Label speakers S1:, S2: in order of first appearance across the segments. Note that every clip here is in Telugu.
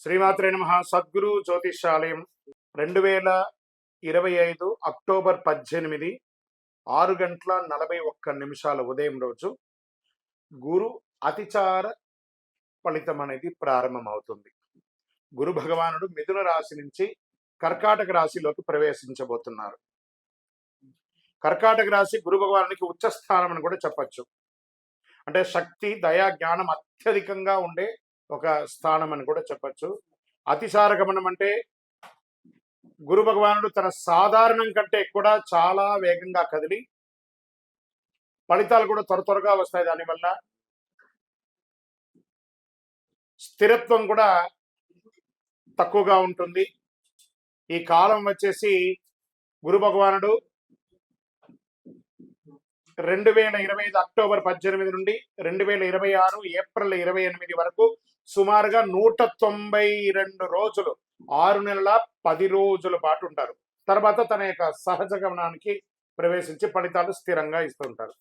S1: శ్రీమాత్రే నమ. సద్గురు జ్యోతిషాలయం రెండు వేల ఇరవై ఐదు అక్టోబర్ పద్దెనిమిది ఆరు గంటల నలభై ఒక్క నిమిషాల ఉదయం రోజు గురు అతిచార ఫలితం అనేది ప్రారంభమవుతుంది. గురు భగవానుడు మిథున రాశి నుంచి కర్కాటక రాశిలోకి ప్రవేశించబోతున్నారు. కర్కాటక రాశి గురు భగవానునికి ఉచ్చస్థానం అని కూడా చెప్పచ్చు. అంటే శక్తి దయా జ్ఞానం అత్యధికంగా ఉండే ఒక స్థానం అని కూడా చెప్పచ్చు. అతిసార గమనం అంటే గురు భగవానుడు తన సాధారణం కంటే కూడా చాలా వేగంగా కదిలి ఫలితాలు కూడా త్వర త్వరగా వస్తాయి. దానివల్ల స్థిరత్వం కూడా తక్కువగా ఉంటుంది. ఈ కాలం వచ్చేసి గురు భగవానుడు రెండు వేల ఇరవై ఐదు అక్టోబర్ పద్దెనిమిది నుండి రెండు వేల ఇరవై ఆరు ఏప్రిల్ ఇరవై ఎనిమిది వరకు సుమారుగా నూట తొంభై రెండు రోజులు ఆరు నెలల పది రోజుల పాటు ఉంటారు. తర్వాత తన యొక్క సహజ గమనానికి ప్రవేశించి ఫలితాలు స్థిరంగా ఇస్తుంటారు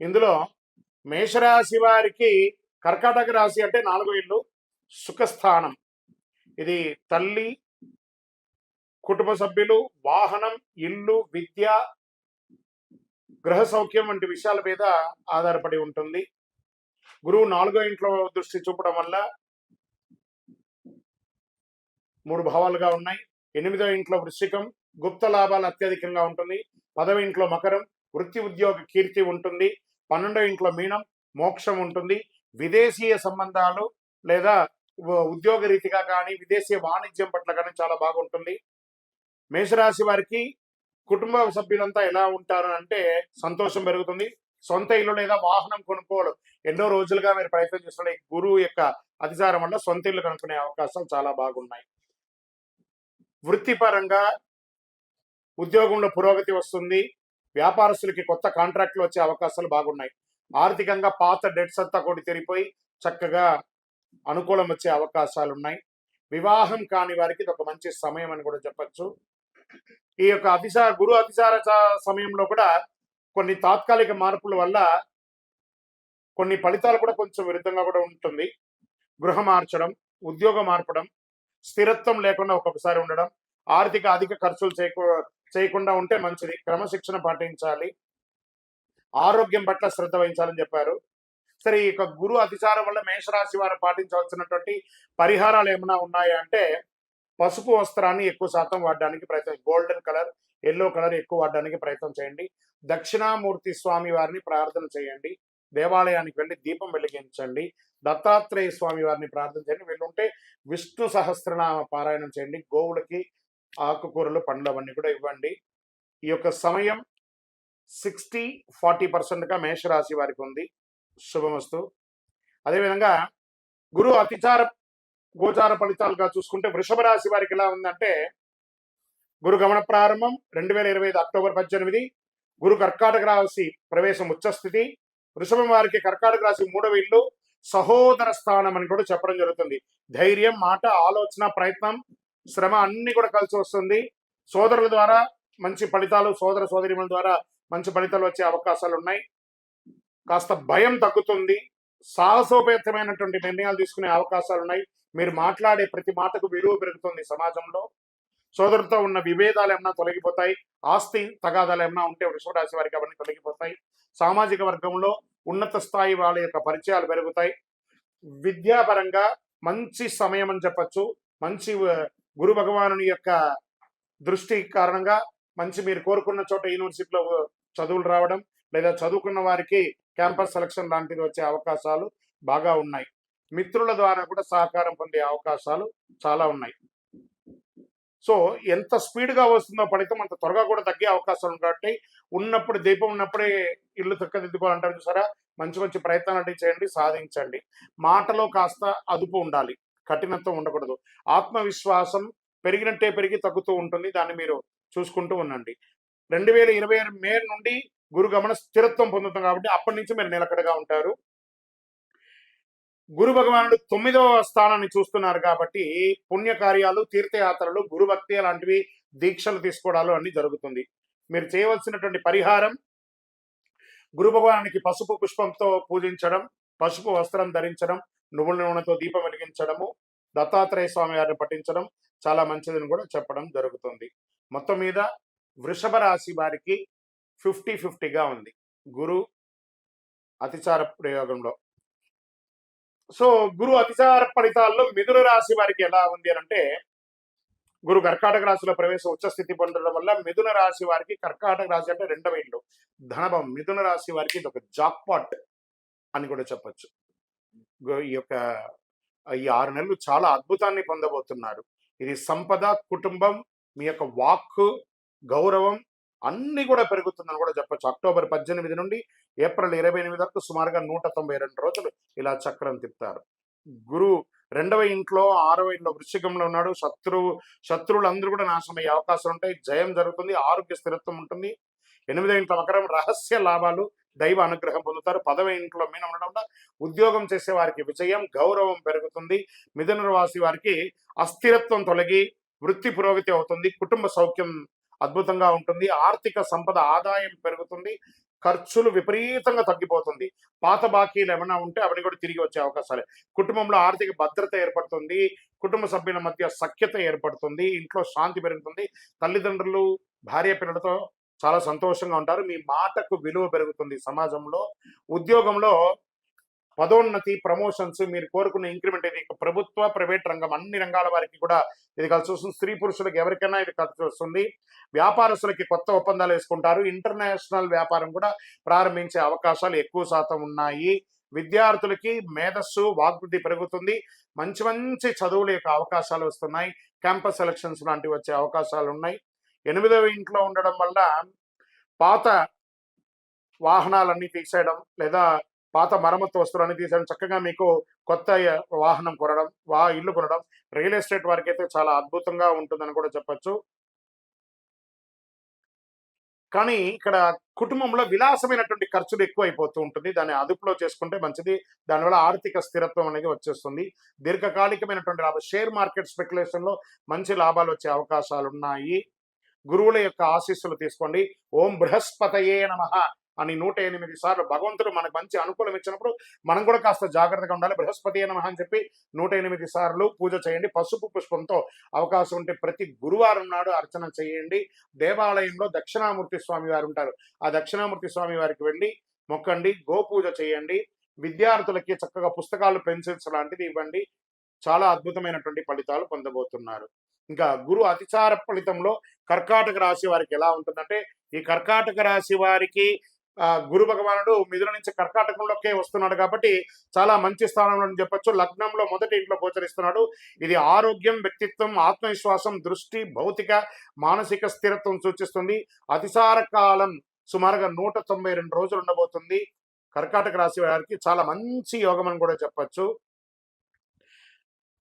S1: ఇందులో మేషరాశి వారికి కర్కాటక రాశి అంటే నాలుగో ఇల్లు సుఖస్థానం. ఇది తల్లి కుటుంబ సభ్యులు వాహనం ఇల్లు విద్య గృహ సౌఖ్యం వంటి విషయాల మీద ఆధారపడి ఉంటుంది. గురువు నాలుగో ఇంట్లో దృష్టి చూపడం వల్ల మూడు భావాలుగా ఉన్నాయి. ఎనిమిదో ఇంట్లో వృశ్చికం గుప్త లాభాలు అత్యధికంగా ఉంటుంది. పదవ ఇంట్లో మకరం వృత్తి ఉద్యోగ కీర్తి ఉంటుంది. పన్నెండో ఇంట్లో మీనం మోక్షం ఉంటుంది. విదేశీయ సంబంధాలు లేదా ఉద్యోగ రీతిగా కానీ విదేశీయ వాణిజ్యం పట్ల కానీ చాలా బాగుంటుంది. మేషరాశి వారికి కుటుంబ సభ్యులంతా ఎలా ఉంటారు అంటే సంతోషం పెరుగుతుంది. సొంత ఇల్లు లేదా వాహనం కొనుక్కోవడం ఎన్నో రోజులుగా మీరు ప్రయత్నం చేస్తున్న గురువు యొక్క అధికారం వల్ల సొంత ఇల్లు కనుక్కునే అవకాశాలు చాలా బాగున్నాయి. వృత్తిపరంగా ఉద్యోగంలో పురోగతి వస్తుంది. వ్యాపారస్తులకి కొత్త కాంట్రాక్ట్లు వచ్చే అవకాశాలు బాగున్నాయి. ఆర్థికంగా పాత డెట్స్ అంతా కూడా తెరిపోయి చక్కగా అనుకూలం వచ్చే అవకాశాలు ఉన్నాయి. వివాహం కాని వారికి ఇది ఒక మంచి సమయం అని కూడా చెప్పచ్చు. ఈ యొక్క అతిసార గురు అతిసార సమయంలో కూడా కొన్ని తాత్కాలిక మార్పుల వల్ల కొన్ని ఫలితాలు కూడా కొంచెం విరుద్ధంగా కూడా ఉంటుంది. గృహ మార్చడం ఉద్యోగం మార్పడం స్థిరత్వం లేకుండా ఒక్కొక్కసారి ఉండడం ఆర్థిక అధిక ఖర్చులు చేయకు చేయకుండా ఉంటే మంచిది. క్రమశిక్షణ పాటించాలి. ఆరోగ్యం పట్ల శ్రద్ధ వహించాలని చెప్పారు. సరే ఈ యొక్క గురు అతిచారం వల్ల మేషరాశి వారు పాటించవలసినటువంటి పరిహారాలు ఏమైనా ఉన్నాయా అంటే పసుపు వస్త్రాన్ని ఎక్కువ శాతం వాడడానికి ప్రయత్నం గోల్డెన్ కలర్ ఎల్లో కలర్ ఎక్కువ వాడడానికి ప్రయత్నం చేయండి. దక్షిణామూర్తి స్వామి వారిని ప్రార్థన చేయండి. దేవాలయానికి వెళ్ళి దీపం వెలిగించండి. దత్తాత్రేయ స్వామి వారిని ప్రార్థన చేయండి. వెళ్ళుంటే విష్ణు సహస్రనామ పారాయణం చేయండి. గోవులకి ఆకుకూరలు పండ్లు అవన్నీ కూడా ఇవ్వండి. ఈ యొక్క సమయం సిక్స్టీ ఫార్టీ పర్సెంట్గా మేషరాశి వారికి ఉంది. శుభమస్తు. అదేవిధంగా గురువు అతిచార గోచార ఫలితాలుగా చూసుకుంటే వృషభ రాశి వారికి ఎలా ఉందంటే గురు గమన ప్రారంభం రెండు వేల ఇరవై ఐదు అక్టోబర్ పద్దెనిమిది. గురు కర్కాటక రాశి ప్రవేశం ఉచ్చస్థితి. వృషభం వారికి కర్కాటక రాశి మూడవ ఇల్లు సహోదర స్థానం అని కూడా చెప్పడం జరుగుతుంది. ధైర్యం మాట ఆలోచన ప్రయత్నం శ్రమ అన్ని కూడా కలిసి వస్తుంది. సోదరుల ద్వారా మంచి ఫలితాలు సోదర సోదరిముల ద్వారా మంచి ఫలితాలు వచ్చే అవకాశాలు ఉన్నాయి. కాస్త భయం తగ్గుతుంది. సాహసోపేతమైనటువంటి నిర్ణయాలు తీసుకునే అవకాశాలు ఉన్నాయి. మీరు మాట్లాడే ప్రతి మాటకు విలువ పెరుగుతుంది సమాజంలో. సోదరులతో ఉన్న విభేదాలు ఏమైనా తొలగిపోతాయి? ఆస్తి తగాదాలు ఏమైనా ఉంటే వృషభరాశి వారికి అవన్నీ తొలగిపోతాయి. సామాజిక వర్గంలో ఉన్నత స్థాయి వాళ్ళ యొక్క పరిచయాలు పెరుగుతాయి. విద్యాపరంగా మంచి సమయం అని చెప్పచ్చు. మంచి గురు భగవానుని యొక్క దృష్టి కారణంగా మంచి మీరు కోరుకున్న చోట యూనివర్సిటీలో చదువులు రావడం లేదా చదువుకున్న వారికి క్యాంపస్ సెలక్షన్ లాంటిది వచ్చే అవకాశాలు బాగా ఉన్నాయి. మిత్రుల ద్వారా కూడా సహకారం పొందే అవకాశాలు చాలా ఉన్నాయి. సో ఎంత స్పీడ్గా వస్తుందో ఫలితం అంత త్వరగా కూడా తగ్గే అవకాశాలు కాబట్టి ఉన్నప్పుడు దీపం ఉన్నప్పుడే ఇల్లు చక్కదిద్దుకోవాలంటారు చూసారా? మంచి మంచి ప్రయత్నాలు అంటే చేయండి సాధించండి. మాటలో కాస్త అదుపు ఉండాలి. కఠినత్వం ఉండకూడదు. ఆత్మవిశ్వాసం పెరిగినట్టే పెరిగి తగ్గుతూ ఉంటుంది. దాన్ని మీరు చూసుకుంటూ ఉండండి. రెండు వేల ఇరవై ఆరు మే నుండి గురు గమన స్థిరత్వం పొందుతాం కాబట్టి అప్పటి నుంచి మీరు నిలకడగా ఉంటారు. గురు భగవానుడు తొమ్మిదవ స్థానాన్ని చూస్తున్నారు కాబట్టి పుణ్యకార్యాలు తీర్థయాత్రలు గురు అలాంటివి లాంటివి దీక్షలు తీసుకోవడాలు అన్ని జరుగుతుంది. మీరు చేయవలసినటువంటి పరిహారం గురు భగవానికి పసుపు పుష్పంతో పూజించడం పసుపు వస్త్రం ధరించడం నువ్వుల నూనెతో దీపం వెలిగించడము దత్తాత్రేయ స్వామి వారిని పఠించడం చాలా మంచిదని కూడా చెప్పడం జరుగుతుంది. మొత్తం మీద వృషభ రాశి వారికి ఫిఫ్టీ ఫిఫ్టీగా ఉంది. గురు అతిచార ప్రయోగంలో సో గురు అతిచార ఫలితాల్లో మిథున రాశి వారికి ఎలా ఉంది అని అంటే గురు కర్కాటక రాశిలో ప్రవేశం ఉచ్చ స్థితి పొందడం వల్ల మిథున రాశి వారికి కర్కాటక రాశి అంటే రెండవ ఇల్లు. ధనభం మిథున రాశి వారికి ఇది ఒక జాక్పాట్ అని కూడా చెప్పచ్చు. ఈ యొక్క ఈ ఆరు నెలలు చాలా అద్భుతాన్ని పొందబోతున్నారు. ఇది సంపద కుటుంబం మీ యొక్క వాక్కు గౌరవం అన్ని కూడా పెరుగుతుందని కూడా చెప్పొచ్చు. అక్టోబర్ పద్దెనిమిది నుండి ఏప్రిల్ ఇరవై ఎనిమిది వరకు సుమారుగా నూట తొంభై రెండు రోజులు ఇలా చక్రం తిప్పుతారు. గురువు రెండవ ఇంట్లో ఆరవ ఇంట్లో వృశ్చికంలో ఉన్నాడు. శత్రువు శత్రువులందరూ కూడా నాశనమయ్యే అవకాశం ఉంటాయి. జయం జరుగుతుంది. ఆరోగ్య స్థిరత్వం ఉంటుంది. ఎనిమిదవ ఇంట్లో మకరం రహస్య లాభాలు దైవ అనుగ్రహం పొందుతారు. పదవ ఇంట్లో మీన ఉండడం వల్ల ఉద్యోగం చేసే వారికి విజయం గౌరవం పెరుగుతుంది. మిథున రాశి వారికి అస్థిరత్వం తొలగి వృత్తి పురోగతి అవుతుంది. కుటుంబ సౌఖ్యం అద్భుతంగా ఉంటుంది. ఆర్థిక సంపద ఆదాయం పెరుగుతుంది. ఖర్చులు విపరీతంగా తగ్గిపోతుంది. పాత బాకీలు ఏమైనా ఉంటే అవన్నీ కూడా తిరిగి వచ్చే అవకాశాలు. కుటుంబంలో ఆర్థిక భద్రత ఏర్పడుతుంది. కుటుంబ సభ్యుల మధ్య సఖ్యత ఏర్పడుతుంది. ఇంట్లో శాంతి పెరుగుతుంది. తల్లిదండ్రులు భార్య పిల్లలతో చాలా సంతోషంగా ఉంటారు. మీ మాటకు విలువ పెరుగుతుంది సమాజంలో. ఉద్యోగంలో పదోన్నతి ప్రమోషన్స్ మీరు కోరుకున్న ఇంక్రిమెంట్ ఇది ప్రభుత్వ ప్రైవేట్ రంగం అన్ని రంగాల వారికి కూడా ఇది కలిసి వస్తుంది. స్త్రీ పురుషులకు ఎవరికైనా ఇది కలిసి వస్తుంది. వ్యాపారస్తులకి కొత్త ఒప్పందాలు వేసుకుంటారు. ఇంటర్నేషనల్ వ్యాపారం కూడా ప్రారంభించే అవకాశాలు ఎక్కువ శాతం ఉన్నాయి. విద్యార్థులకి మేధస్సు వాగ్వృద్ధి పెరుగుతుంది. మంచి మంచి చదువుల యొక్క అవకాశాలు వస్తున్నాయి. క్యాంపస్ సెలక్షన్స్ లాంటివి వచ్చే అవకాశాలు ఉన్నాయి. ఎనిమిదవ ఇంట్లో ఉండడం వల్ల పాత వాహనాలన్నీ తీసేయడం లేదా పాత మరమ్మతు వస్తువులన్నీ తీసాను చక్కగా మీకు కొత్త వాహనం కొనడం వా ఇల్లు కొనడం రియల్ ఎస్టేట్ వారికి అయితే చాలా అద్భుతంగా ఉంటుందని కూడా చెప్పొచ్చు. కానీ ఇక్కడ కుటుంబంలో విలాసమైనటువంటి ఖర్చులు ఎక్కువ అయిపోతూ ఉంటుంది. దాన్ని అదుపులో చేసుకుంటే మంచిది. దానివల్ల ఆర్థిక స్థిరత్వం అనేది వచ్చేస్తుంది. దీర్ఘకాలికమైనటువంటి లాభం. షేర్ మార్కెట్ స్పెక్యులేషన్లో మంచి లాభాలు వచ్చే అవకాశాలు ఉన్నాయి గురువుల యొక్క ఆశీస్సులు తీసుకోండి. ఓం బృహస్పతయే నమ. అని నూట ఎనిమిది సార్లు భగవంతుడు మనకు మంచి అనుకూలం ఇచ్చినప్పుడు మనం కూడా కాస్త జాగ్రత్తగా ఉండాలి. బృహస్పతి నమః అని చెప్పి నూట ఎనిమిది సార్లు పూజ చేయండి. పసుపు పుష్పంతో అవకాశం ఉంటే ప్రతి గురువారం నాడు అర్చన చేయండి. దేవాలయంలో దక్షిణామూర్తి స్వామి వారు ఉంటారు. ఆ దక్షిణామూర్తి స్వామి వారికి వెళ్ళి మొక్కండి గోపూజ చేయండి. విద్యార్థులకి చక్కగా పుస్తకాలు పెన్సిల్స్ లాంటిది ఇవ్వండి. చాలా అద్భుతమైనటువంటి ఫలితాలు పొందబోతున్నారు. ఇంకా గురు అతిచార ఫలితంలో కర్కాటక రాశి వారికి ఎలా ఉంటుందంటే ఈ కర్కాటక రాశి వారికి గురు భగవానుడు మిథున నుంచి కర్కాటకంలోకే వస్తున్నాడు కాబట్టి చాలా మంచి స్థానంలో చెప్పొచ్చు. లగ్నంలో మొదటి ఇంట్లో గోచరిస్తున్నాడు. ఇది ఆరోగ్యం వ్యక్తిత్వం ఆత్మవిశ్వాసం దృష్టి భౌతిక మానసిక స్థిరత్వం సూచిస్తుంది. అతిసార కాలం సుమారుగా నూట తొంభై రెండు రోజులు ఉండబోతుంది. కర్కాటక రాశి వారికి చాలా మంచి యోగం అని కూడా చెప్పొచ్చు.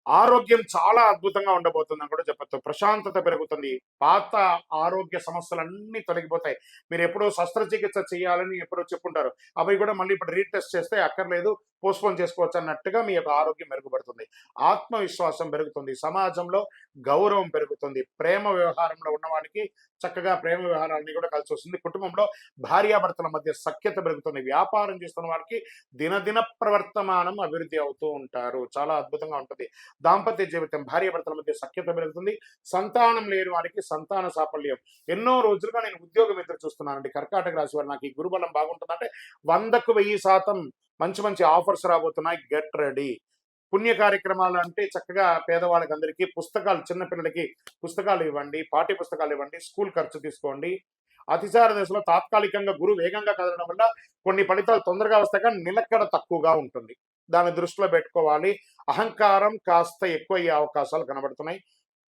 S1: ఆరోగ్యం చాలా అద్భుతంగా ఉండబోతుందని కూడా చెప్పచ్చు. ప్రశాంతత పెరుగుతుంది. పాత ఆరోగ్య సమస్యలన్నీ తొలగిపోతాయి. మీరు ఎప్పుడో శస్త్రచికిత్స చేయాలని ఎప్పుడో చెప్పుంటారు. అవి కూడా మళ్ళీ ఇప్పుడు రీటెస్ట్ చేస్తే అక్కర్లేదు పోస్ట్పోన్ చేసుకోవచ్చు అన్నట్టుగా మీ యొక్క ఆరోగ్యం మెరుగుపడుతుంది. ఆత్మవిశ్వాసం పెరుగుతుంది. సమాజంలో గౌరవం పెరుగుతుంది. ప్రేమ వ్యవహారంలో ఉన్న చక్కగా ప్రేమ వ్యవహారాన్ని కూడా కలిసి వస్తుంది. కుటుంబంలో భార్యాభర్తల మధ్య సఖ్యత పెరుగుతుంది. వ్యాపారం చేస్తున్న వారికి దినదిన ప్రవర్తమానం అభివృద్ధి అవుతూ ఉంటారు. చాలా అద్భుతంగా ఉంటుంది. దాంపత్య జీవితం భార్యాభర్తల మధ్య సఖ్యత పెరుగుతుంది. సంతానం లేని వారికి సంతాన సాఫల్యం. ఎన్నో రోజులుగా నేను ఉద్యోగం ఎదురు చూస్తున్నానండి. కర్కాటక రాశి వారు నాకు ఈ గురుబలం బాగుంటుందంటే వందకు వెయ్యి శాతం మంచి మంచి ఆఫర్స్ రాబోతున్నాయి. Get ready. పుణ్య కార్యక్రమాలు అంటే చక్కగా పేదవాళ్ళకి అందరికీ పుస్తకాలు చిన్నపిల్లలకి పుస్తకాలు ఇవ్వండి పాఠ్య పుస్తకాలు ఇవ్వండి స్కూల్ ఖర్చు తీసుకోండి. అతిసార దశలో తాత్కాలికంగా గురువు వేగంగా కదలడం వల్ల కొన్ని ఫలితాలు తొందరగా వస్తాయి కానీ నిలకడ తక్కువగా ఉంటుంది. దాన్ని దృష్టిలో పెట్టుకోవాలి. అహంకారం కాస్త ఎక్కువ అయ్యే అవకాశాలు కనబడుతున్నాయి.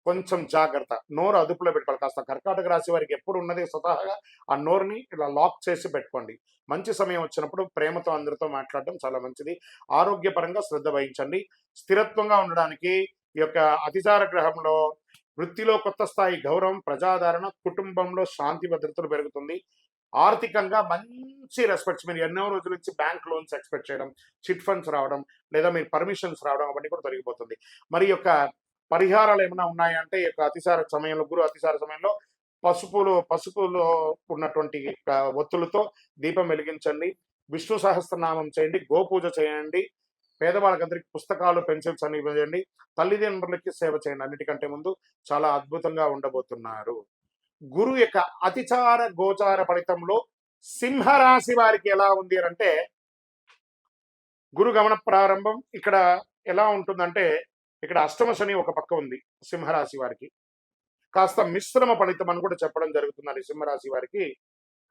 S1: కొంచెం జాగ్రత్త. నోరు అదుపులో పెట్టుకోవాలి. కాస్త కర్కాటక రాశి వారికి ఎప్పుడు ఉన్నది స్వతహాగా ఆ నోరుని ఇలా లాక్ చేసి పెట్టుకోండి. మంచి సమయం వచ్చినప్పుడు ప్రేమతో అందరితో మాట్లాడడం చాలా మంచిది. ఆరోగ్యపరంగా శ్రద్ధ వహించండి. స్థిరత్వంగా ఉండడానికి ఈ యొక్క అతిచార గ్రహంలో వృత్తిలో కొత్త స్థాయి గౌరవం ప్రజాదరణ కుటుంబంలో శాంతి భద్రతలు పెరుగుతుంది. ఆర్థికంగా మంచి రెస్పెక్ట్స్ మీరు ఎన్నో రోజుల నుంచి బ్యాంక్ లోన్స్ ఎక్స్పెక్ట్ చేయడం చిట్ ఫండ్స్ రావడం లేదా మీరు పర్మిషన్స్ రావడం అవన్నీ కూడా తొలగిపోతుంది. మరి యొక్క పరిహారాలు ఏమైనా ఉన్నాయంటే ఈ యొక్క అతిసార సమయంలో గురు అతిసార సమయంలో పసుపులు పసుపులో ఉన్నటువంటి ఒత్తులతో దీపం వెలిగించండి. విష్ణు సహస్రనామం చేయండి గోపూజ చేయండి పేదవాళ్ళకందరికీ పుస్తకాలు పెన్సిల్స్ అన్ని ఇవ్వండి తల్లిదండ్రులకి సేవ చేయండి. అన్నిటికంటే ముందు చాలా అద్భుతంగా ఉండబోతున్నారు. గురు యొక్క అతిచార గోచార ఫలితంలో సింహరాశి వారికి ఎలా ఉంది అంటే గురు గమన ప్రారంభం ఇక్కడ ఎలా ఉంటుందంటే ఇక్కడ అష్టమ శని ఒక పక్క ఉంది సింహరాశి వారికి. కాస్త మిశ్రమ ఫలితం అని కూడా చెప్పడం జరుగుతుంది సింహరాశి వారికి.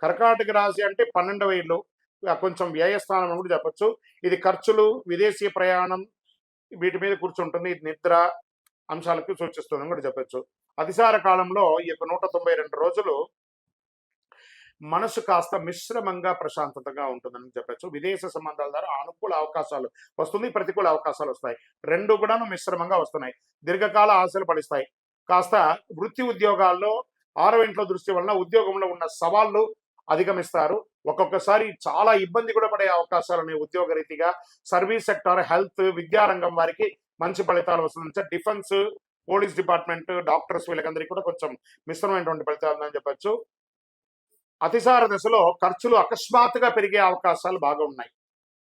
S1: కర్కాటక రాశి అంటే పన్నెండవ ఇల్లు కొంచెం వ్యయస్థానం అని కూడా చెప్పచ్చు. ఇది ఖర్చులు విదేశీ ప్రయాణం వీటి మీద కూర్చుంటుంది ఇది నిద్ర అంశాలకు సూచిస్తుందని కూడా చెప్పొచ్చు. అతిసార కాలంలో ఈ యొక్క నూట తొంభై రెండు రోజులు మనసు కాస్త మిశ్రమంగా ప్రశాంతతగా ఉంటుందని చెప్పొచ్చు. విదేశ సంబంధాల ద్వారా అనుకూల అవకాశాలు వస్తుంది ప్రతికూల అవకాశాలు వస్తాయి. రెండు కూడాను మిశ్రమంగా వస్తున్నాయి. దీర్ఘకాల ఆశలు పడిస్తాయి కాస్త వృత్తి ఉద్యోగాల్లో ఆరవ ఇంట్లో దృష్టి వలన ఉద్యోగంలో ఉన్న సవాళ్ళు అధిగమిస్తారు. ఒక్కొక్కసారి చాలా ఇబ్బంది కూడా పడే అవకాశాలు ఉన్నాయి ఉద్యోగ రీతిగా సర్వీస్ సెక్టార్ హెల్త్ విద్యారంగం వారికి మంచి ఫలితాలు వస్తుంది డిఫెన్స్ పోలీస్ డిపార్ట్మెంట్ డాక్టర్స్ వీళ్ళకందరికీ కూడా కొంచెం మిశ్రమైనటువంటి ఫలితాలు ఉందని చెప్పొచ్చు. అతిసార దశలో ఖర్చులు అకస్మాత్తుగా పెరిగే అవకాశాలు బాగా ఉన్నాయి.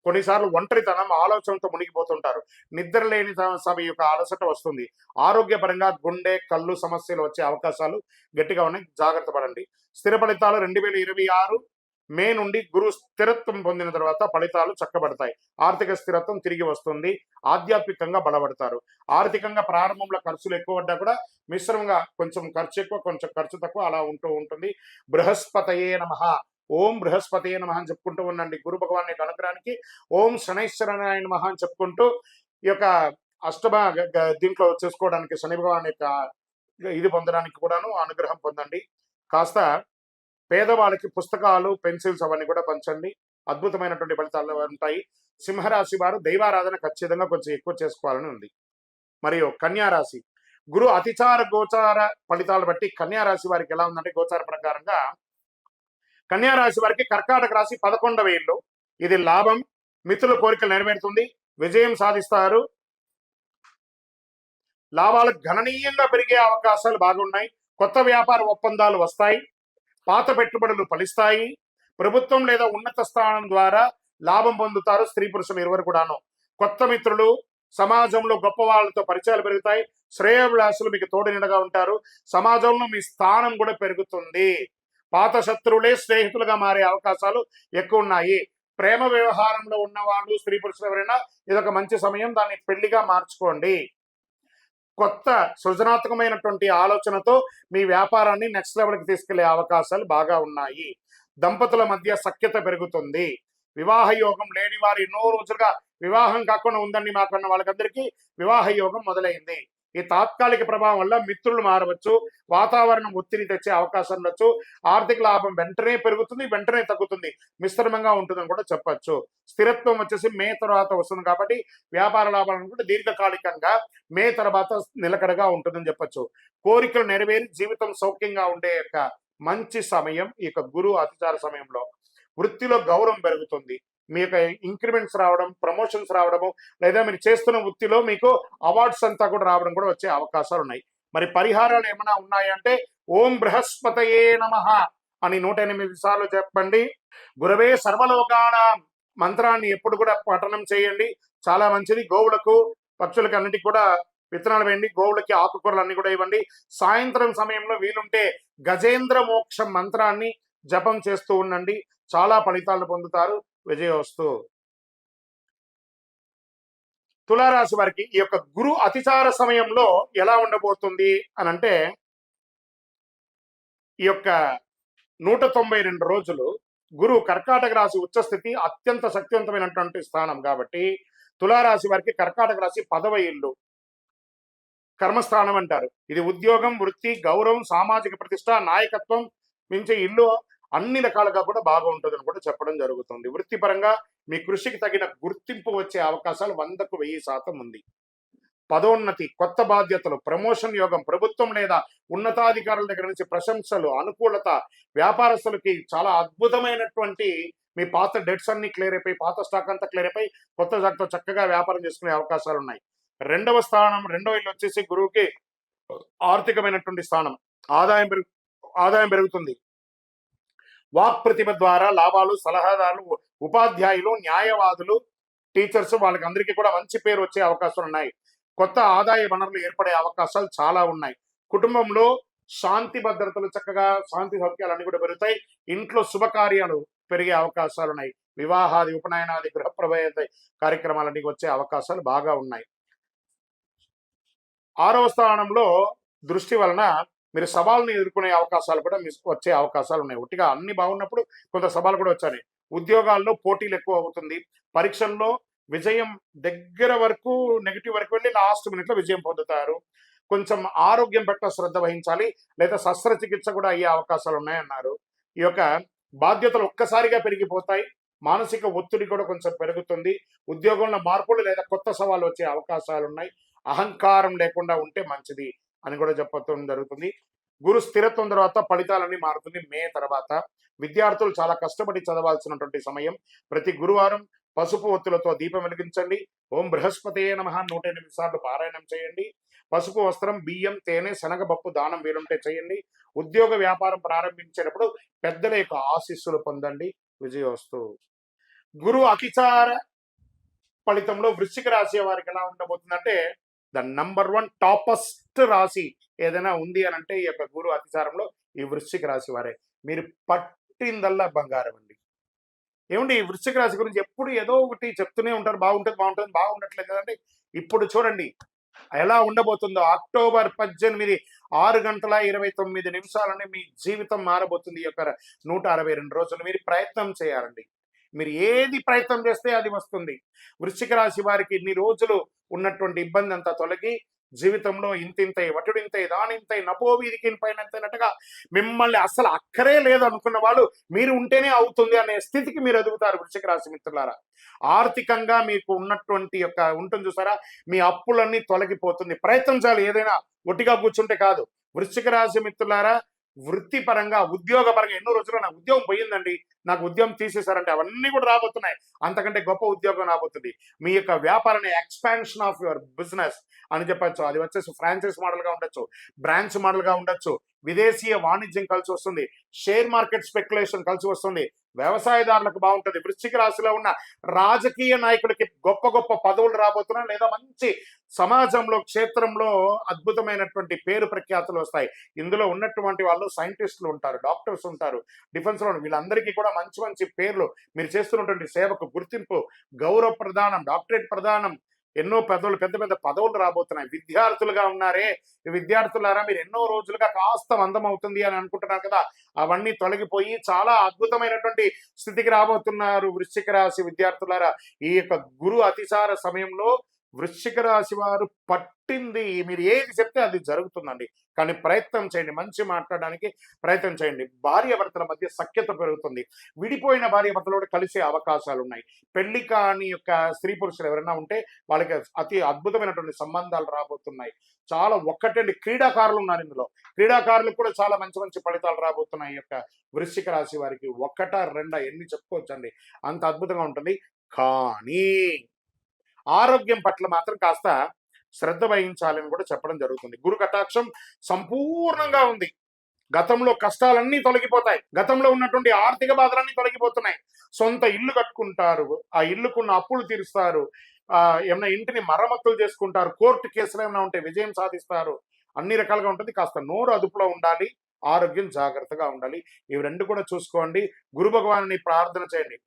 S1: కొన్నిసార్లు ఒంటరితనం ఆలోచనతో మునిగిపోతుంటారు. నిద్ర లేని సమయం యొక్క అలసట వస్తుంది. ఆరోగ్యపరంగా గుండె కళ్ళు సమస్యలు వచ్చే అవకాశాలు గట్టిగా ఉన్నాయి. జాగ్రత్త పడండి. స్థిర ఫలితాలు రెండు వేల ఇరవై ఆరు మే నుండి గురు స్థిరత్వం పొందిన తర్వాత ఫలితాలు చక్కబడతాయి. ఆర్థిక స్థిరత్వం తిరిగి వస్తుంది. ఆధ్యాత్మికంగా బలపడతారు. ఆర్థికంగా ప్రారంభంలో ఖర్చులు ఎక్కువ పడ్డా కూడా మిశ్రమంగా కొంచెం ఖర్చు ఎక్కువ కొంచెం ఖర్చు తక్కువ అలా ఉంటూ ఉంటుంది. బృహస్పతయే నమ. ఓం బృహస్పతయే నమ అని చెప్పుకుంటూ ఉండండి. గురు భగవాన్ యొక్క అనుగ్రహానికి ఓం శనైశ్వరనారాయణ నమ అని చెప్పుకుంటూ ఈ యొక్క అష్టమ దీంట్లో చేసుకోవడానికి శని భగవాన్ యొక్క ఇది పొందడానికి కూడాను అనుగ్రహం పొందండి. కాస్త పేదవాళ్ళకి పుస్తకాలు పెన్సిల్స్ అవన్నీ కూడా పంచండి. అద్భుతమైనటువంటి ఫలితాలు ఉంటాయి. సింహరాశి వారు దైవారాధన ఖచ్చితంగా కొంచెం ఎక్కువ చేసుకోవాలని ఉంది. మరియు కన్యా రాశి గురు అతిచార గోచార ఫలితాలు బట్టి కన్యా రాశి వారికి ఎలా ఉందంటే గోచార ప్రకారంగా కన్యా రాశి వారికి కర్కాటక రాశి పదకొండవ ఇల్లు. ఇది లాభం మిత్రుల కోరికలు నెరవేరుతుంది విజయం సాధిస్తారు. లాభాలు గణనీయంగా పెరిగే అవకాశాలు బాగున్నాయి. కొత్త వ్యాపార ఒప్పందాలు వస్తాయి. పాత పెట్టుబడులు ఫలిస్తాయి. ప్రభుత్వం లేదా ఉన్నత స్థానం ద్వారా లాభం పొందుతారు స్త్రీ పురుషులు ఇరువురు కూడాను. కొత్త మిత్రులు సమాజంలో గొప్ప వాళ్ళతో పరిచయాలు పెరుగుతాయి. శ్రేయభిలాసులు మీకు తోడినగా ఉంటారు. సమాజంలో మీ స్థానం కూడా పెరుగుతుంది. పాత శత్రువులే స్నేహితులుగా మారే అవకాశాలు ఎక్కువ ఉన్నాయి. ప్రేమ వ్యవహారంలో ఉన్న వాళ్ళు స్త్రీ పురుషులు ఎవరైనా ఇదొక మంచి సమయం. దాన్ని పెళ్ళిగా మార్చుకోండి. కొత్త సృజనాత్మకమైనటువంటి ఆలోచనతో మీ వ్యాపారాన్ని నెక్స్ట్ లెవెల్కి తీసుకెళ్ళే అవకాశాలు బాగా ఉన్నాయి. దంపతుల మధ్య సఖ్యత పెరుగుతుంది. వివాహ యోగం లేని వారు ఎన్నో రోజులుగా వివాహం కాకుండా ఉందండి మాకున్న వాళ్ళకందరికీ. వివాహ యోగం మొదలైంది. ఈ తాత్కాలిక ప్రభావం వల్ల మిత్రులు మారవచ్చు వాతావరణం ఒత్తిడి తెచ్చే అవకాశం ఉండొచ్చు ఆర్థిక లాభం వెంటనే పెరుగుతుంది వెంటనే తగ్గుతుంది. మిశ్రమంగా ఉంటుందని కూడా చెప్పొచ్చు. స్థిరత్వం వచ్చేసి మే తర్వాత వస్తుంది కాబట్టి వ్యాపార లాభాలను కూడా దీర్ఘకాలికంగా మే తర్వాత నిలకడగా ఉంటుందని చెప్పొచ్చు. కోరికలు నెరవేరి జీవితం సౌఖ్యంగా ఉండే యొక్క మంచి సమయం ఈ యొక్క గురు అతిచార సమయంలో వృత్తిలో గౌరవం పెరుగుతుంది. మీ యొక్క ఇంక్రిమెంట్స్ రావడం ప్రమోషన్స్ రావడము లేదా మీరు చేస్తున్న వృత్తిలో మీకు అవార్డ్స్ అంతా కూడా రావడం కూడా వచ్చే అవకాశాలు ఉన్నాయి. మరి పరిహారాలు ఏమైనా ఉన్నాయంటే ఓం బృహస్పతయే నమ అని నూట ఎనిమిది సార్లు చెప్పండి. గురవే సర్వలోకాన మంత్రాన్ని ఎప్పుడు కూడా పఠనం చేయండి. చాలా మంచిది. గోవులకు పక్షులకు అన్నిటికి కూడా విత్తనాలు వేయండి. గోవులకి ఆకుకూరలు అన్ని కూడా ఇవ్వండి. సాయంత్రం సమయంలో వీలుంటే గజేంద్ర మోక్షం మంత్రాన్ని జపం చేస్తూ ఉండండి. చాలా ఫలితాలను పొందుతారు. విజయోస్తు తులారాశి వారికి ఈ యొక్క గురు అతిచార సమయంలో ఎలా ఉండబోతుంది అని అంటే ఈ యొక్క నూట తొంభై రెండు రోజులు గురు కర్కాటక రాశి ఉచ్చస్థితి అత్యంత శక్తివంతమైనటువంటి స్థానం కాబట్టి తులారాశి వారికి కర్కాటక రాశి పదవ ఇల్లు కర్మస్థానం అంటారు. ఇది ఉద్యోగం వృత్తి గౌరవం సామాజిక ప్రతిష్ట నాయకత్వం మించే ఇల్లు అన్ని రకాలుగా కూడా బాగా ఉంటుందని కూడా చెప్పడం జరుగుతుంది. వృత్తిపరంగా మీ కృషికి తగిన గుర్తింపు వచ్చే అవకాశాలు వందకు వెయ్యి శాతం ఉంది. పదోన్నతి కొత్త బాధ్యతలు ప్రమోషన్ యోగం ప్రభుత్వం లేదా ఉన్నతాధికారుల దగ్గర నుంచి ప్రశంసలు అనుకూలత వ్యాపారస్తులకి చాలా అద్భుతమైనటువంటి మీ పాత డెట్స్ అన్ని క్లియర్ అయిపోయి పాత స్టాక్ అంతా క్లియర్ అయిపోయి కొత్త స్టాక్తో చక్కగా వ్యాపారం చేసుకునే అవకాశాలు ఉన్నాయి రెండవ స్థానం రెండవ ఇల్లు వచ్చేసి గురువుకి ఆర్థికమైనటువంటి స్థానం. ఆదాయం పెరుగు ఆదాయం పెరుగుతుంది. వాక్ ప్రతిభ ద్వారా లాభాలు సలహాదారులు ఉపాధ్యాయులు న్యాయవాదులు టీచర్స్ వాళ్ళకి అందరికీ కూడా మంచి పేరు వచ్చే అవకాశాలు ఉన్నాయి. కొత్త ఆదాయ వనరులు ఏర్పడే అవకాశాలు చాలా ఉన్నాయి. కుటుంబంలో శాంతి భద్రతలు చక్కగా శాంతి సౌఖ్యాలు అన్ని కూడా పెరుగుతాయి. ఇంట్లో శుభకార్యాలు పెరిగే అవకాశాలు ఉన్నాయి. వివాహాది ఉపనయనాది గృహప్రవేశ కార్యక్రమాలన్నీ వచ్చే అవకాశాలు బాగా ఉన్నాయి. ఆరవ స్థానంలో దృష్టి వలన మీరు సవాళ్ళను ఎదుర్కొనే అవకాశాలు కూడా మీకు వచ్చే అవకాశాలు ఉన్నాయి. ఒట్టిగా అన్ని బాగున్నప్పుడు కొంత సవాలు కూడా వచ్చాయి. ఉద్యోగాల్లో పోటీలు ఎక్కువ అవుతుంది. పరీక్షల్లో విజయం దగ్గర వరకు నెగిటివ్ వరకు వెళ్ళి లాస్ట్ మినిట్లో విజయం పొందుతారు. కొంచెం ఆరోగ్యం పట్ల శ్రద్ధ వహించాలి లేదా శస్త్రచికిత్స కూడా అయ్యే అవకాశాలు ఉన్నాయన్నారు. ఈ యొక్క బాధ్యతలు ఒక్కసారిగా పెరిగిపోతాయి. మానసిక ఒత్తిడి కూడా కొంచెం పెరుగుతుంది. ఉద్యోగంలో మార్పులు లేదా కొత్త సవాళ్ళు వచ్చే అవకాశాలు ఉన్నాయి. అహంకారం లేకుండా ఉంటే మంచిది. అని కూడా చెప్పడం జరుగుతుంది. గురు స్థిరత్వం తర్వాత ఫలితాలన్నీ మారుతుంది మే తర్వాత. విద్యార్థులు చాలా కష్టపడి చదవాల్సినటువంటి సమయం. ప్రతి గురువారం పసుపు ఒత్తులతో దీపం వెలిగించండి. ఓం బృహస్పతి నమ నూట ఎనిమిది సార్లు పారాయణం చేయండి. పసుపు వస్త్రం బియ్యం తేనె శనగపప్పు దానం వీలుంటే చేయండి. ఉద్యోగ వ్యాపారం ప్రారంభించేటప్పుడు పెద్దల యొక్క ఆశీస్సులు పొందండి. విజయోస్తు గురు అతిచార ఫలితంలో వృశ్చిక రాశి వారికి ఎలా ఉండబోతుందంటే ద నంబర్ వన్ టాపస్ట్ రాశి ఏదైనా ఉంది అని అంటే ఈ యొక్క గురు అతిసారంలో ఈ వృశ్చిక రాశి వారే. మీరు పట్టిందల్లా బంగారం అండి. ఏమండి ఈ వృశ్చిక రాశి గురించి ఎప్పుడు ఏదో ఒకటి చెప్తూనే ఉంటారు. బాగుంటుంది బాగుంటుంది బాగుండట్లేదు కదండి. ఇప్పుడు చూడండి ఎలా ఉండబోతుందో అక్టోబర్ పద్దెనిమిది ఆరు గంటల ఇరవై తొమ్మిది నిమిషాలని మీ జీవితం మారబోతుంది ఈ యొక్క నూట అరవై రెండు రోజులు. మీరు ప్రయత్నం చేయాలండి. మీరు ఏది ప్రయత్నం చేస్తే అది వస్తుంది. వృశ్చిక రాశి వారికి ఇన్ని రోజులు ఉన్నటువంటి ఇబ్బంది అంతా తొలగి జీవితంలో ఇంతింతై వటుడింతై దానింతై నపోవీధికి పైనంతైనట్టుగా మిమ్మల్ని అసలు అక్కరే లేదు అనుకున్న వాళ్ళు మీరు ఉంటేనే అవుతుంది అనే స్థితికి మీరు ఎదుగుతారు వృశ్చిక రాశి మిత్రులారా. ఆర్థికంగా మీకు ఉన్నటువంటి యొక్క ఉంటుంది చూసారా మీ అప్పులన్నీ తొలగిపోతుంది. ప్రయత్నించాలి ఏదైనా ఒట్టిగా కూర్చుంటే కాదు. వృశ్చిక రాశి మిత్రులారా వృత్తిపరంగా ఉద్యోగపరంగా ఎన్నో రోజులు నాకు ఉద్యోగం పోయిందండి. నాకు ఉద్యోగం తీసేశారంటే అవన్నీ కూడా రాబోతున్నాయి. అంతకంటే గొప్ప ఉద్యోగం రాబోతుంది. మీ యొక్క వ్యాపారాన్ని ఎక్స్పాన్షన్ ఆఫ్ యువర్ బిజినెస్ అని చెప్పచ్చు. అది వచ్చేసి ఫ్రాంచైజ్ మోడల్గా ఉండొచ్చు. బ్రాంచ్ మోడల్గా ఉండొచ్చు. విదేశీయ వాణిజ్యం కలిసి వస్తుంది. షేర్ మార్కెట్ స్పెక్యులేషన్ కలిసి వస్తుంది. వ్యవసాయదారులకు బాగుంటుంది. వృశ్చిక రాశిలో ఉన్న రాజకీయ నాయకులకి గొప్ప గొప్ప పదవులు రాబోతున్నా లేదా మంచి సమాజంలో క్షేత్రంలో అద్భుతమైనటువంటి పేరు ప్రఖ్యాతులు వస్తాయి. ఇందులో ఉన్నటువంటి వాళ్ళు సైంటిస్టులు ఉంటారు డాక్టర్స్ ఉంటారు డిఫెన్స్లో వీళ్ళందరికీ కూడా మంచి మంచి పేర్లు మీరు చేస్తున్నటువంటి సేవకు గుర్తింపు గౌరవ ప్రదానం డాక్టరేట్ ప్రదానం ఎన్నో పదవులు పెద్ద పెద్ద పదవులు రాబోతున్నాయి. విద్యార్థులుగా ఉన్నారే. విద్యార్థులారా మీరు ఎన్నో రోజులుగా కాస్త మందం అవుతుంది అని అనుకుంటున్నారు కదా. అవన్నీ తొలగిపోయి చాలా అద్భుతమైనటువంటి స్థితికి రాబోతున్నారు వృశ్చిక రాశి విద్యార్థులారా. ఈ యొక్క గురు అతిసార సమయంలో వృశ్చిక రాశి వారు పట్టింది. మీరు ఏది చెప్తే అది జరుగుతుందండి. కానీ ప్రయత్నం చేయండి. మంచి మాట్లాడడానికి ప్రయత్నం చేయండి. భార్యాభర్తల మధ్య సఖ్యత పెరుగుతుంది. విడిపోయిన భార్యాభర్తలు కూడా కలిసే అవకాశాలు ఉన్నాయి. పెళ్ళి కాని యొక్క స్త్రీ పురుషులు ఎవరైనా ఉంటే వాళ్ళకి అతి అద్భుతమైనటువంటి సంబంధాలు రాబోతున్నాయి. చాలా ఒక్కటండి. క్రీడాకారులు ఉన్నారు ఇందులో. క్రీడాకారులకు కూడా చాలా మంచి మంచి ఫలితాలు రాబోతున్నాయి యొక్క వృశ్చిక రాశి వారికి. ఒక్కట రెండా ఎన్ని చెప్పుకోవచ్చండి. అంత అద్భుతంగా ఉంటుంది. కానీ ఆరోగ్యం పట్ల మాత్రం కాస్త శ్రద్ధ వహించాలని కూడా చెప్పడం జరుగుతుంది. గురు కటాక్షం సంపూర్ణంగా ఉంది. గతంలో కష్టాలన్నీ తొలగిపోతాయి. గతంలో ఉన్నటువంటి ఆర్థిక బాధలన్నీ తొలగిపోతున్నాయి. సొంత ఇల్లు కట్టుకుంటారు. ఆ ఇల్లుకున్న అప్పులు తీరుస్తారు. ఆ ఏమైనా ఇంటిని మరమ్మతులు చేసుకుంటారు. కోర్టు కేసులు ఏమైనా ఉంటే విజయం సాధిస్తారు. అన్ని రకాలుగా ఉంటుంది. కాస్త నోరు అదుపులో ఉండాలి. ఆరోగ్యం జాగ్రత్తగా ఉండాలి. ఇవి రెండు కూడా చూసుకోండి. గురు భగవాన్ని ప్రార్థన చేయండి.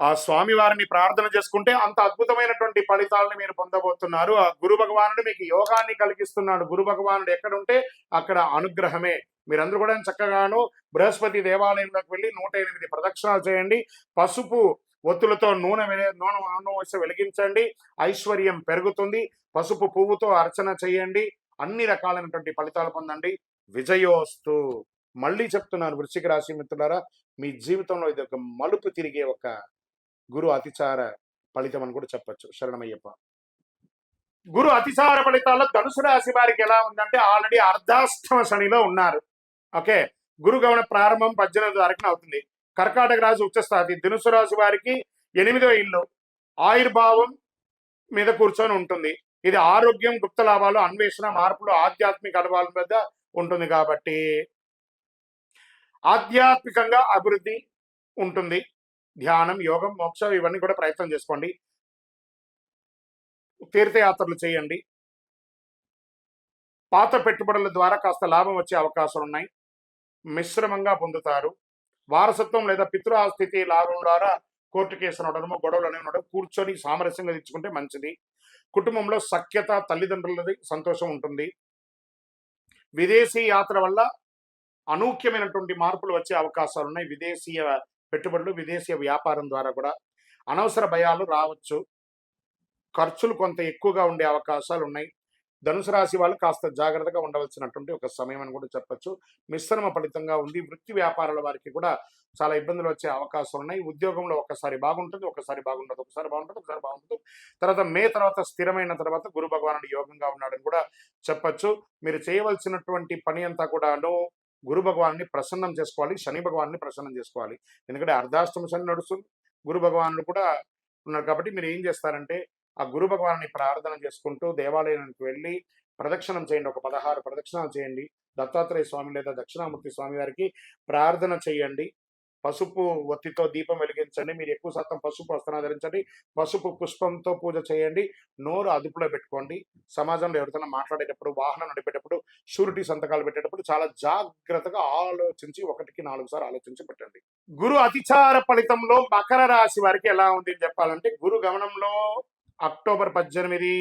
S1: ఆ స్వామి వారిని ప్రార్థన చేసుకుంటే అంత అద్భుతమైనటువంటి ఫలితాలను మీరు పొందబోతున్నారు. ఆ గురు భగవానుడు మీకు యోగాన్ని కలిగిస్తున్నాడు. గురు భగవానుడు ఎక్కడుంటే అక్కడ అనుగ్రహమే. మీరందరూ కూడా చక్కగాను బృహస్పతి దేవాలయంలోకి వెళ్ళి నూట ఎనిమిది ప్రదక్షిణాలు చేయండి. పసుపు ఒత్తులతో నూనె నూనె నూనె వెలిగించండి. ఐశ్వర్యం పెరుగుతుంది. పసుపు పువ్వుతో అర్చన చేయండి. అన్ని రకాలైనటువంటి ఫలితాలు పొందండి. విజయోస్తు. మళ్ళీ చెప్తున్నాను వృశ్చిక రాశి మిత్రులారా మీ జీవితంలో ఇది ఒక మలుపు తిరిగే ఒక గురు అతిచార ఫలితం అని కూడా చెప్పొచ్చు. శరణమయ్యప్ప. గురు అతిచార ఫలితాల్లో ధనుసు రాశి వారికి ఎలా ఉందంటే ఆల్రెడీ అర్ధాష్టమ శనిలో ఉన్నారు. ఓకే? గురు గమన ప్రారంభం పద్దెనిమిది తారీఖున అవుతుంది. కర్కాటక రాశి ఉచ్చస్థాతి ధనుసు రాశి వారికి ఎనిమిదో ఇల్లు. ఆయుర్భావం మీద కూర్చొని ఉంటుంది. ఇది ఆరోగ్యం గుప్త లాభాలు అన్వేషణ మార్పులు ఆధ్యాత్మిక అనుభవాల మీద ఉంటుంది కాబట్టి ఆధ్యాత్మికంగా అభివృద్ధి ఉంటుంది. ధ్యానం యోగం మోక్షం ఇవన్నీ కూడా ప్రయత్నం చేసుకోండి. తీర్థయాత్రలు చేయండి. పాత పెట్టుబడుల ద్వారా కాస్త లాభం వచ్చే అవకాశాలు ఉన్నాయి. మిశ్రమంగా పొందుతారు. వారసత్వం లేదా పితృస్థితి లాభం ద్వారా కోర్టు కేసు ఉండడము గొడవలు అనేవి ఉండడం కూర్చొని సామరస్యంగా తెచ్చుకుంటే మంచిది. కుటుంబంలో సఖ్యత తల్లిదండ్రులది సంతోషం ఉంటుంది. విదేశీ యాత్ర వల్ల అనూఖ్యమైనటువంటి మార్పులు వచ్చే అవకాశాలు ఉన్నాయి. విదేశీయ పెట్టుబడులు విదేశీ వ్యాపారం ద్వారా కూడా అనవసర భయాలు రావచ్చు. ఖర్చులు కొంత ఎక్కువగా ఉండే అవకాశాలు ఉన్నాయి. ధనుసు రాశి వాళ్ళు కాస్త జాగ్రత్తగా ఉండవలసినటువంటి ఒక సమయం అని కూడా చెప్పొచ్చు. మిశ్రమ ఫలితంగా ఉంది. వృత్తి వ్యాపారాల వారికి కూడా చాలా ఇబ్బందులు వచ్చే అవకాశాలు ఉన్నాయి. ఉద్యోగంలో ఒకసారి బాగుంటుంది ఒకసారి బాగుంటుంది ఒకసారి బాగుంటుంది ఒకసారి బాగుంటుంది తర్వాత మే తర్వాత స్థిరమైన తర్వాత గురు భగవానుడు యోగంగా ఉన్నాడని కూడా చెప్పొచ్చు. మీరు చేయవలసినటువంటి పని అంతా కూడాను గురు భగవాన్ని ప్రసన్నం చేసుకోవాలి శని భగవాన్ని ప్రసన్నం చేసుకోవాలి. ఎందుకంటే అర్ధాష్టమ శని నడుస్తుంది గురు భగవానులు కూడా ఉన్నారు కాబట్టి మీరు ఏం చేస్తారంటే ఆ గురు భగవాన్ని ప్రార్థన చేసుకుంటూ దేవాలయానికి వెళ్ళి ప్రదక్షిణం చేయండి ఒక పదహారు ప్రదక్షిణాలు చేయండి. దత్తాత్రేయ స్వామి లేదా దక్షిణామూర్తి స్వామి వారికి ప్రార్థన చేయండి. పసుపు ఒత్తితో దీపం వెలిగించండి. మీరు ఎక్కువ శాతం పసుపు వస్త్రం ధరించండి. పసుపు పుష్పంతో పూజ చేయండి. నోరు అదుపులో పెట్టుకోండి. సమాజంలో ఎవరితోనైనా మాట్లాడేటప్పుడు వాహనం నడిపేటప్పుడు షూరిటీ సంతకాలు పెట్టేటప్పుడు చాలా జాగ్రత్తగా ఆలోచించి ఒకటికి నాలుగు సార్లు ఆలోచించి పెట్టండి. గురు అతిచార ఫలితంలో మకర రాశి వారికి ఎలా ఉంది చెప్పాలంటే గురు గమనంలో అక్టోబర్ పద్దెనిమిది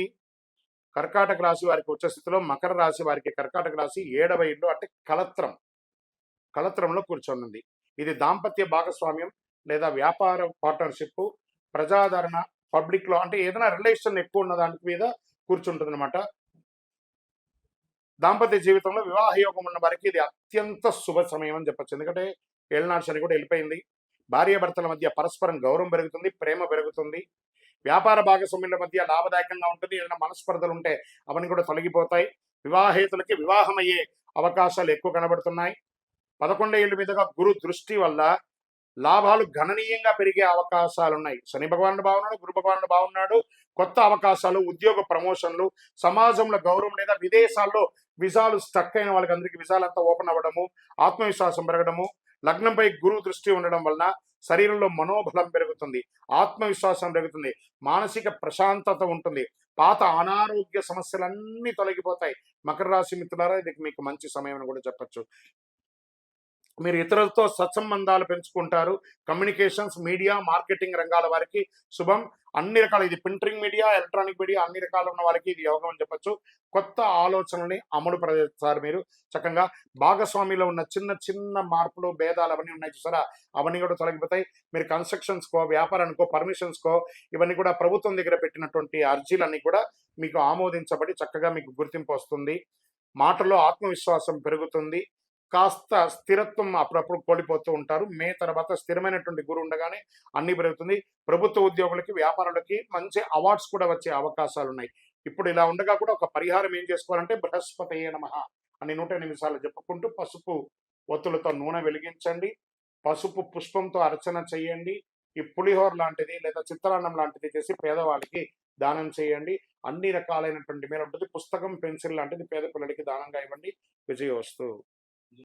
S1: కర్కాటక రాశి వారికి వచ్చే స్థితిలో మకర రాశి వారికి కర్కాటక రాశి ఏడవ ఇల్లు అంటే కలత్రం. కలత్రంలో కూర్చొనుంది. ఇది దాంపత్య భాగస్వామ్యం లేదా వ్యాపార పార్ట్నర్షిప్ ప్రజాదరణ పబ్లిక్లో అంటే ఏదైనా రిలేషన్ ఎక్కువ ఉన్న దాని మీద కూర్చుంటుంది అనమాట దాంపత్య జీవితంలో వివాహ యోగం ఉన్న వారికి ఇది అత్యంత శుభ సమయం అని చెప్పొచ్చు. ఎందుకంటే ఏళ్ళనాడు శని కూడా వెళ్ళిపోయింది. భార్యాభర్తల మధ్య పరస్పరం గౌరవం పెరుగుతుంది ప్రేమ పెరుగుతుంది. వ్యాపార భాగస్వామ్యుల మధ్య లాభదాయకంగా ఉంటుంది. ఏదైనా మనస్పర్ధలు ఉంటే అవన్నీ కూడా తొలగిపోతాయి. వివాహేతులకి వివాహమయ్యే అవకాశాలు ఎక్కువ కనబడుతున్నాయి. పదకొండు ఏళ్ళ మీదుగా గురు దృష్టి వల్ల లాభాలు గణనీయంగా పెరిగే అవకాశాలు ఉన్నాయి శని భగవానుడు బాగున్నాడు గురు భగవానుడు బాగున్నాడు. కొత్త అవకాశాలు ఉద్యోగ ప్రమోషన్లు సమాజంలో గౌరవం లేదా విదేశాల్లో విజాలు స్టక్ అయిన వాళ్ళకి అందరికీ విజాలంతా ఓపెన్ అవ్వడము ఆత్మవిశ్వాసం పెరగడము లగ్నంపై గురువు దృష్టి ఉండడం వలన శరీరంలో మనోబలం పెరుగుతుంది ఆత్మవిశ్వాసం పెరుగుతుంది మానసిక ప్రశాంతత ఉంటుంది పాత అనారోగ్య సమస్యలన్నీ తొలగిపోతాయి. మకర రాశి మిత్రులారా ఇది మీకు మంచి సమయం అని కూడా చెప్పచ్చు. మీరు ఇతరులతో సత్సంబంధాలు పెంచుకుంటారు. కమ్యూనికేషన్స్ మీడియా మార్కెటింగ్ రంగాల వారికి శుభం. అన్ని రకాల ఇది ప్రింటింగ్ మీడియా ఎలక్ట్రానిక్ మీడియా అన్ని రకాలు ఉన్న వారికి ఇది యోగం అని చెప్పచ్చు. కొత్త ఆలోచనల్ని అమలు ప్రదేశారు మీరు. చక్కగా భాగస్వామిలో ఉన్న చిన్న చిన్న మార్పులు భేదాలు అవన్నీ ఉన్నాయి చూసారా? అవన్నీ కూడా తొలగిపోతాయి. మీరు కన్స్ట్రక్షన్స్ కో వ్యాపారానికో పర్మిషన్స్కో ఇవన్నీ కూడా ప్రభుత్వం దగ్గర పెట్టినటువంటి అర్జీలన్నీ కూడా మీకు ఆమోదించబడి చక్కగా మీకు గుర్తింపు వస్తుంది. మాటలో ఆత్మవిశ్వాసం పెరుగుతుంది. కాస్త స్థిరత్వం అప్పుడప్పుడు కోల్పోతూ ఉంటారు. మే తర్వాత స్థిరమైనటువంటి గురు ఉండగానే అన్ని పెరుగుతుంది. ప్రభుత్వ ఉద్యోగులకి వ్యాపారులకి మంచి అవార్డ్స్ కూడా వచ్చే అవకాశాలు ఉన్నాయి. ఇప్పుడు ఇలా ఉండగా కూడా ఒక పరిహారం ఏం చేసుకోవాలంటే బృహస్పతి నమ అని నూట నిమిషాలు చెప్పుకుంటూ పసుపు ఒత్తులతో నూనె వెలిగించండి. పసుపు పుష్పంతో అర్చన చేయండి. ఈ పులిహోర లాంటిది లేదా చిత్రాన్నం లాంటిది చేసి పేదవాళ్ళకి దానం చేయండి. అన్ని రకాలైనటువంటి మీద ఉంటుంది. పుస్తకం పెన్సిల్ లాంటిది పేద పిల్లలకి దానంగా ఇవ్వండి. విజయ వస్తువు